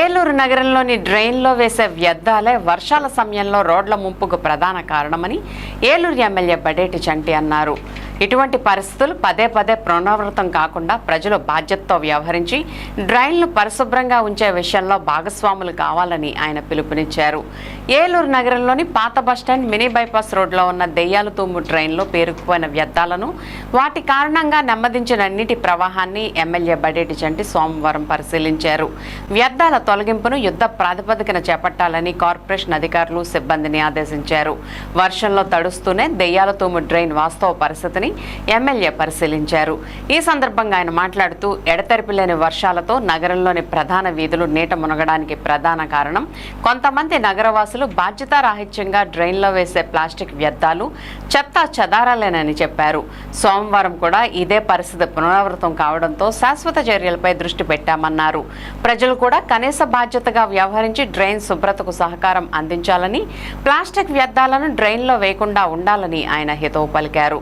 ఏలూరు నగరంలోని డ్రైన్లో వేసే వ్యర్థాలే వర్షాల సమయంలో రోడ్ల ముంపుకు ప్రధాన కారణమని ఏలూరు ఎమ్మెల్యే బడేటి చంటి అన్నారు. ఇటువంటి పరిస్థితులు పదే పదే పునరావృతం కాకుండా ప్రజలు బాధ్యతతో వ్యవహరించి డ్రైన్లు పరిశుభ్రంగా ఉంచే విషయంలో భాగస్వాములు కావాలని ఆయన పిలుపునిచ్చారు. ఏలూరు నగరంలోని పాత బస్టాండ్ మినీ బైపాస్ రోడ్లో ఉన్న దెయ్యాల తూము డ్రైన్లో పేరుకుపోయిన వ్యర్థాలను వాటి కారణంగా నెమ్మదించిన నీటి ప్రవాహాన్ని ఎమ్మెల్యే బడేటి చంటి సోమవారం పరిశీలించారు. వ్యర్థాల తొలగింపును యుద్ధ ప్రాతిపదికన చేపట్టాలని కార్పొరేషన్ అధికారులు సిబ్బందిని ఆదేశించారు. వర్షంలో తడుస్తూనే దెయ్యాల తూము డ్రైన్ వాస్తవ పరిస్థితిని ఎమ్మెల్యే పరిశీలించారు. ఈ సందర్భంగా ఆయన మాట్లాడుతూ ఎడతెరిపి లేని వర్షాలతో నగరంలోని ప్రధాన వీధులు నీట మునగడానికి ప్రధాన కారణం కొంతమంది నగరవాసులు బాధ్యతారాహిత్యంగా డ్రైన్లో వేసే ప్లాస్టిక్ వ్యర్థాలు చెత్త చెదారాలేనని చెప్పారు. సోమవారం కూడా ఇదే పరిస్థితి పునరావృతం కావడంతో శాశ్వత చర్యలపై దృష్టి పెట్టామన్నారు. ప్రజలు కూడా కనీస బాధ్యతగా వ్యవహరించి డ్రైన్ శుభ్రతకు సహకారం అందించాలని ప్లాస్టిక్ వ్యర్థాలను డ్రైన్లో వేయకుండా ఉండాలని ఆయన హితవు పలికారు.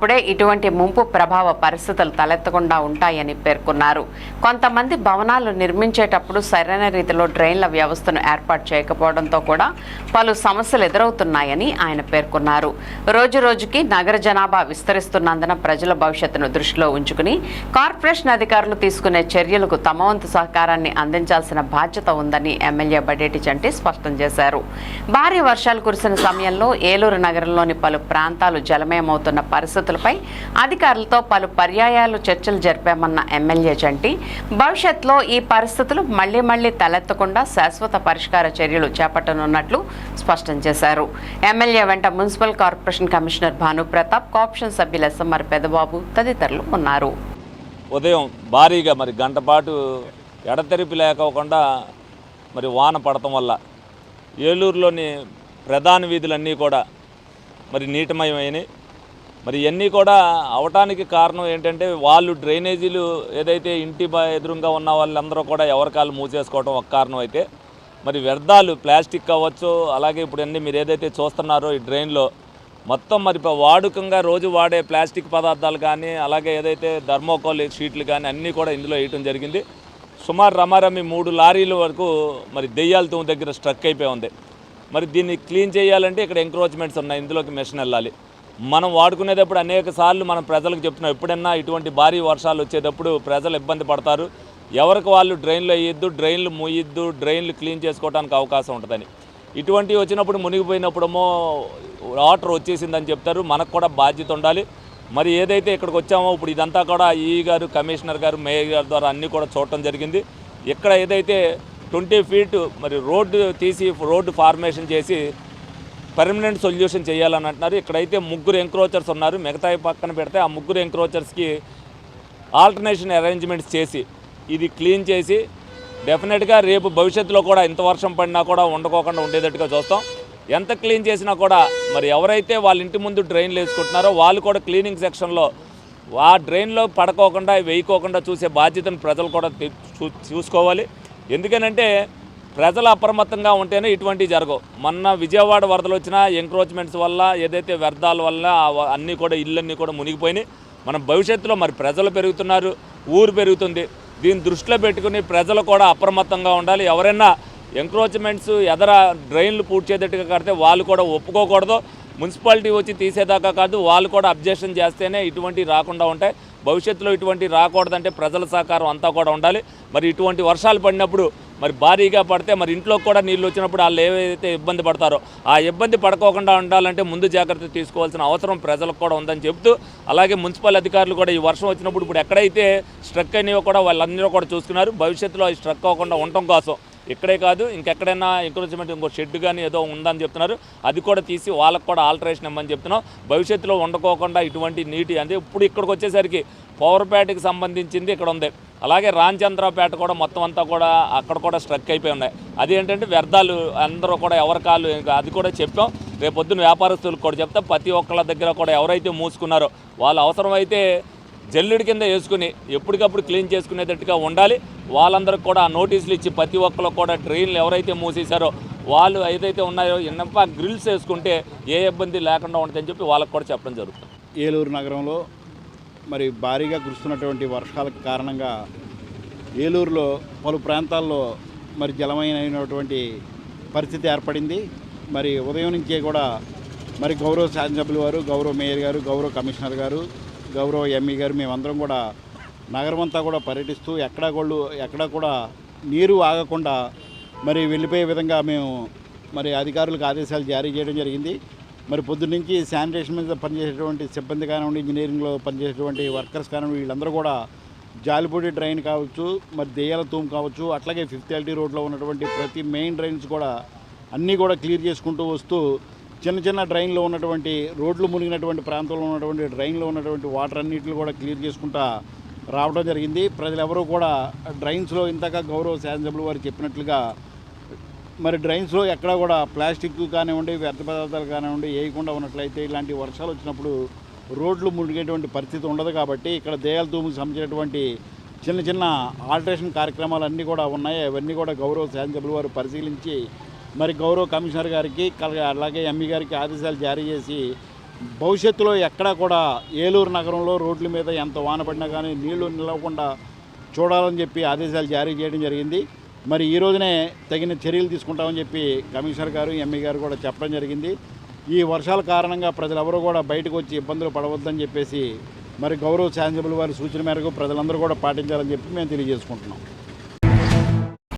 అప్పుడే ఇటువంటి ముంపు ప్రభావ పరిస్థితులు తలెత్తకుండా ఉంటాయని పేర్కొన్నారు. కొంతమంది భవనాలు నిర్మించేటప్పుడు సరైన రీతిలో డ్రైన్ల వ్యవస్థను ఏర్పాటు చేయకపోవడంతో కూడా పలు సమస్యలు ఎదురవుతున్నాయని ఆయన పేర్కొన్నారు. రోజు రోజుకి నగర జనాభా విస్తరిస్తున్నందున ప్రజల భవిష్యత్తును దృష్టిలో ఉంచుకుని కార్పొరేషన్ అధికారులు తీసుకునే చర్యలకు తమ వంతు సహకారాన్ని అందించాల్సిన బాధ్యత ఉందని ఎమ్మెల్యే బడేటి చంటి స్పష్టం చేశారు. భారీ వర్షాలు కురిసిన సమయంలో ఏలూరు నగరంలోని పలు ప్రాంతాలు జలమయమవుతున్న పరిస్థితులపై అధికారులతో పలు పర్యాయాలు చర్చలు జరిపామన్న ఎమ్మెల్యే చంటి భవిష్యత్తులో ఈ పరిస్థితులు మళ్ళీ మళ్ళీ తలెత్తకుండా శాశ్వత పరిష్కార చర్యలు చేపట్టనున్నట్లు స్పష్టం చేశారు. ఎమ్మెల్యే వెంట మున్సిపల్ కార్పొరేషన్ కమిషనర్ భానుప్రతాప్ కాప్షన్ సభ్యులు ఎస్ఎంఆర్ పెదబాబు తదితరులు ఉన్నారు. ఉదయం భారీగా మరి గంట పాటు ఎడతెరిపి లేకోకుండా మరి వాన పడటం వల్ల ఏలూరులోని ప్రధాన వీధులన్నీ కూడా మరి నీటిమయమైనవి మరి ఇవన్నీ కూడా అవటానికి కారణం ఏంటంటే వాళ్ళు డ్రైనేజీలు ఏదైతే ఇంటి ఎదురుగా ఉన్న వాళ్ళందరూ కూడా ఎవరికాలు మూసేసుకోవడం ఒక కారణం అయితే. మరి వ్యర్థాలు ప్లాస్టిక్ కావచ్చు అలాగే ఇప్పుడు అన్నీ మీరు ఏదైతే చూస్తున్నారో ఈ డ్రైన్లో మొత్తం మరి వాడుకంగా రోజు వాడే ప్లాస్టిక్ పదార్థాలు కానీ అలాగే ఏదైతే ధర్మోకోల్ షీట్లు కానీ అన్నీ కూడా ఇందులో వేయటం జరిగింది. సుమారు రమారమి మూడు లారీల వరకు మరి దెయ్యాల తూము దగ్గర స్ట్రక్ అయిపోయి ఉంది. మరి దీన్ని క్లీన్ చేయాలంటే ఇక్కడ ఎంక్రోచ్మెంట్స్ ఉన్నాయి. ఇందులోకి మెషిన్ వెళ్ళాలి. మనం వాడుకునేటప్పుడు అనేక సార్లు మనం ప్రజలకు చెప్తున్నాం ఎప్పుడన్నా ఇటువంటి భారీ వర్షాలు వచ్చేటప్పుడు ప్రజలు ఇబ్బంది పడతారు. ఎవరికి వాళ్ళు డ్రైన్లు వేయొద్దు డ్రైన్లు మూయొద్దు డ్రైన్లు క్లీన్ చేసుకోవడానికి అవకాశం ఉంటుందని. ఇటువంటివి వచ్చినప్పుడు మునిగిపోయినప్పుడేమో వాటర్ వచ్చేసిందని చెప్తారు. మనకు కూడా బాధ్యత ఉండాలి. మరి ఏదైతే ఇక్కడికి వచ్చామో ఇప్పుడు ఇదంతా కూడా ఈ గారు కమిషనర్ గారు మేయర్ గారి ద్వారా అన్నీ కూడా చూడటం జరిగింది. ఇక్కడ ఏదైతే ట్వంటీ ఫీట్ మరి రోడ్డు తీసి రోడ్డు ఫార్మేషన్ చేసి పర్మనెంట్ సొల్యూషన్ చేయాలని అంటున్నారు. ఇక్కడైతే ముగ్గురు ఎంక్రోచర్స్ ఉన్నారు. మిగతా పక్కన పెడితే ఆ ముగ్గురు ఎంక్రోచర్స్కి ఆల్టర్నేషన్ అరేంజ్మెంట్స్ చేసి ఇది క్లీన్ చేసి డెఫినెట్గా రేపు భవిష్యత్తులో కూడా ఇంత వర్షం పడినా కూడా ఉండకోకుండా ఉండేటట్టుగా చూస్తాం. ఎంత క్లీన్ చేసినా కూడా మరి ఎవరైతే వాళ్ళ ఇంటి ముందు డ్రైన్లు వేసుకుంటున్నారో వాళ్ళు కూడా క్లీనింగ్ సెక్షన్లో ఆ డ్రైన్లో పడకోకుండా వేయకోకుండా చూసే బాధ్యతను ప్రజలు కూడా చూ- చూసుకోవాలి. ఎందుకనంటే ప్రజలు అప్రమత్తంగా ఉంటేనే ఇటువంటివి జరగవు. మొన్న విజయవాడ వరదలు వచ్చిన ఎంక్రోచ్మెంట్స్ వల్ల ఏదైతే వ్యర్థాల వల్ల అన్నీ కూడా ఇళ్ళన్నీ కూడా మునిగిపోయినాయి. మనం భవిష్యత్తులో మరి ప్రజలు పెరుగుతున్నారు ఊరు పెరుగుతుంది. దీన్ని దృష్టిలో పెట్టుకుని ప్రజలు కూడా అప్రమత్తంగా ఉండాలి. ఎవరైనా ఎంక్రోచ్మెంట్స్ ఎదర డ్రైన్లు పూర్తి చేసేట్టుగా కడితే వాళ్ళు కూడా ఒప్పుకోకూడదు. మున్సిపాలిటీ వచ్చి తీసేదాకా కాదు వాళ్ళు కూడా అబ్జెక్షన్ చేస్తేనే ఇటువంటివి రాకుండా ఉంటాయి. భవిష్యత్తులో ఇటువంటి రాకూడదంటే ప్రజల సహకారం అంతా కూడా ఉండాలి. మరి ఇటువంటి వర్షాలు పడినప్పుడు మరి భారీగా పడితే మరి ఇంట్లో కూడా నీళ్ళు వచ్చినప్పుడు వాళ్ళు ఏవైతే ఇబ్బంది పడతారో ఆ ఇబ్బంది పడకోకుండా ఉండాలంటే ముందు జాగ్రత్త తీసుకోవాల్సిన అవసరం ప్రజలకు కూడా ఉందని చెప్తూ అలాగే మున్సిపల్ అధికారులు కూడా ఈ వర్షం వచ్చినప్పుడు ఇప్పుడు ఎక్కడైతే స్ట్రక్ అయినాయో కూడా వాళ్ళందరూ కూడా చూసుకున్నారు. భవిష్యత్తులో అవి స్ట్రక్ అవ్వకుండా ఉండటం కోసం ఇక్కడే కాదు ఇంకెక్కడైనా ఎంకరేజ్మెంట్ ఇంకో షెడ్ కానీ ఏదో ఉందని చెప్తున్నారు. అది కూడా తీసి వాళ్ళకు కూడా ఆల్టరేషన్ ఇవ్వమని చెప్తున్నాం. భవిష్యత్తులో ఉండకోకుండా ఇటువంటి నీటి అంటే ఇప్పుడు ఇక్కడికి వచ్చేసరికి పవర్పేటకి సంబంధించింది ఇక్కడ ఉంది. అలాగే రాంచంద్రపేట కూడా మొత్తం అంతా కూడా అక్కడ కూడా స్ట్రక్ అయిపోయి ఉన్నాయి. అది ఏంటంటే వ్యర్థాలు అందరూ కూడా ఎవరి కాళ్ళు ఇంకా అది కూడా చెప్పాం. రేపొద్దున వ్యాపారస్తులకు కూడా చెప్తే. ప్రతి ఒక్కళ్ళ దగ్గర కూడా ఎవరైతే మూసుకున్నారో వాళ్ళు అవసరమైతే జల్లుడి కింద వేసుకుని ఎప్పటికప్పుడు క్లీన్ చేసుకునేటట్టుగా ఉండాలి. వాళ్ళందరికీ కూడా ఆ నోటీసులు ఇచ్చి ప్రతి ఒక్కరు కూడా ట్రైన్లు ఎవరైతే మూసేశారో వాళ్ళు ఏదైతే ఉన్నాయో ఇన్నప గ్రిల్స్ వేసుకుంటే ఏ ఇబ్బంది లేకుండా ఉంటుందని చెప్పి వాళ్ళకి కూడా చెప్పడం జరుగుతుంది. ఏలూరు నగరంలో మరి భారీగా కురుస్తున్నటువంటి వర్షాలకు కారణంగా ఏలూరులో పలు ప్రాంతాల్లో మరి జలమైనటువంటి పరిస్థితి ఏర్పడింది. మరి ఉదయం నుంచే కూడా మరి గౌరవ శాసనసభ్యులు వారు గౌరవ మేయర్ గారు గౌరవ కమిషనర్ గారు గౌరవ ఎంఈ గారు మేమందరం కూడా నగరం అంతా కూడా పర్యటిస్తూ ఎక్కడా గోళ్ళు ఎక్కడా కూడా నీరు ఆగకుండా మరి వెళ్ళిపోయే విధంగా మేము మరి అధికారులకు ఆదేశాలు జారీ చేయడం జరిగింది. మరి పొద్దున్న నుంచి శానిటేషన్ మీద పనిచేసేటువంటి సిబ్బంది కానివ్వండి ఇంజనీరింగ్లో పనిచేసేటువంటి వర్కర్స్ కానివ్వండి వీళ్ళందరూ కూడా జాలిపూడి డ్రైన్ కావచ్చు మరి దెయ్యాల తూము కావచ్చు అట్లాగే ఫిఫ్త్ ఎల్టీ రోడ్లో ఉన్నటువంటి ప్రతి మెయిన్ డ్రైన్స్ కూడా అన్నీ కూడా క్లియర్ చేసుకుంటూ వస్తూ చిన్న చిన్న డ్రైన్లో ఉన్నటువంటి రోడ్లు మునిగినటువంటి ప్రాంతంలో ఉన్నటువంటి డ్రైన్లో ఉన్నటువంటి వాటర్ అన్నిటిని కూడా క్లియర్ చేసుకుంటా రావడం జరిగింది. ప్రజలెవరూ కూడా డ్రైన్స్లో ఇంతగా గౌరవ శాసనసభ్యులు వారు చెప్పినట్లుగా మరి డ్రైన్స్లో ఎక్కడా కూడా ప్లాస్టిక్ కానివ్వండి వ్యర్థ పదార్థాలు కానివ్వండి వేయకుండా ఉన్నట్లయితే ఇలాంటి వర్షాలు వచ్చినప్పుడు రోడ్లు మునిగేటువంటి పరిస్థితి ఉండదు కాబట్టి ఇక్కడ దేయాల తూముకు సంబంధించినటువంటి చిన్న చిన్న ఆల్టరేషన్ కార్యక్రమాలు అన్నీ కూడా ఉన్నాయి. అవన్నీ కూడా గౌరవ శాసనసభ్యులు వారు పరిశీలించి మరి గౌరవ కమిషనర్ గారికి కల- అలాగే ఎంఈ గారికి ఆదేశాలు జారీ చేసి భవిష్యత్తులో ఎక్కడా కూడా ఏలూరు నగరంలో రోడ్ల మీద ఎంత వాన పడినా కానీ నీళ్ళు నిలవకుండా చూడాలని చెప్పి ఆదేశాలు జారీ చేయడం జరిగింది. మరి ఈ రోజునే తగిన చర్యలు తీసుకుంటామని చెప్పి కమిషనర్ గారు ఎంఈ గారు కూడా చెప్పడం జరిగింది. ఈ వర్షాల కారణంగా ప్రజలెవరూ కూడా బయటకు వచ్చి ఇబ్బందులు పడవద్దని చెప్పేసి మరి గౌరవ శాసనసభ్యుల వారి సూచన మేరకు ప్రజలందరూ కూడా పాటించాలని చెప్పి మేము తెలియజేసుకుంటున్నాం.